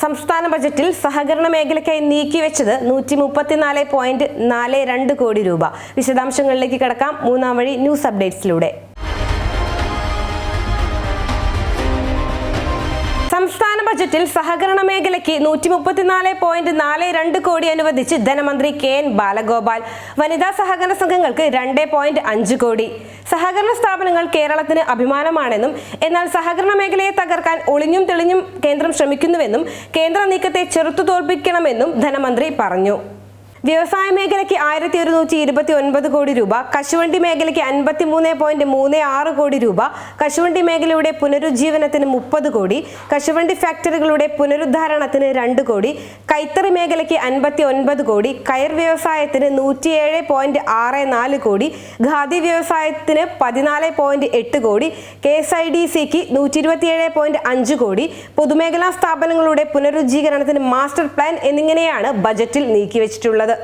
സംസ്ഥാന ബജറ്റിൽ സഹകരണ മേഖലയ്ക്കായി നീക്കിവെച്ചത് നൂറ്റി മുപ്പത്തിനാല് പോയിന്റ് നാല് രണ്ട് കോടി രൂപ. വിശദാംശങ്ങളിലേക്ക് കടക്കാം. മൂന്നാം വഴി ന്യൂസ് അപ്ഡേറ്റ്സിലൂടെ. ബജറ്റിൽ സഹകരണ മേഖലയ്ക്ക് നൂറ്റി മുപ്പത്തിനാല് പോയിന്റ് നാല് രണ്ട് കോടി അനുവദിച്ച് ധനമന്ത്രി കെ എൻ ബാലഗോപാൽ. വനിതാ സഹകരണ സംഘങ്ങൾക്ക് രണ്ട് പോയിന്റ് അഞ്ച് കോടി. സഹകരണ സ്ഥാപനങ്ങൾ കേരളത്തിന് അഭിമാനമാണെന്നും എന്നാൽ സഹകരണ മേഖലയെ തകർക്കാൻ ഒളിഞ്ഞും തെളിഞ്ഞും കേന്ദ്രം ശ്രമിക്കുന്നുവെന്നും കേന്ദ്ര നീക്കത്തെ ചെറുത്തു തോൽപ്പിക്കണമെന്നും ധനമന്ത്രി പറഞ്ഞു. വ്യവസായ മേഖലയ്ക്ക് ആയിരത്തി ഒരുന്നൂറ്റി ഇരുപത്തി ഒൻപത് കോടി രൂപ കശുവണ്ടി മേഖലയ്ക്ക് അൻപത്തി മൂന്ന് പോയിന്റ് മൂന്ന് ആറ് കോടി രൂപ കശുവണ്ടി മേഖലയുടെ പുനരുജ്ജീവനത്തിന് മുപ്പത് കോടി കശുവണ്ടി ഫാക്ടറികളുടെ പുനരുദ്ധാരണത്തിന് രണ്ട് കോടി കൈത്തറി മേഖലയ്ക്ക് അൻപത്തി ഒൻപത് കോടി കയർ വ്യവസായത്തിന് നൂറ്റിയേഴ് പോയിന്റ് ആറ് നാല് കോടി ഖാദി വ്യവസായത്തിന് പതിനാല് പോയിന്റ് എട്ട് കോടി കെ എസ് ഐ ഡി സിക്ക് നൂറ്റി ഇരുപത്തിയേഴ് പോയിന്റ് അഞ്ച് കോടി പൊതുമേഖലാ സ്ഥാപനങ്ങളുടെ പുനരുജ്ജീകരണത്തിന് മാസ്റ്റർ പ്ലാൻ എന്നിങ്ങനെയാണ് ബജറ്റിൽ നീക്കിവെച്ചിട്ടുള്ളത്.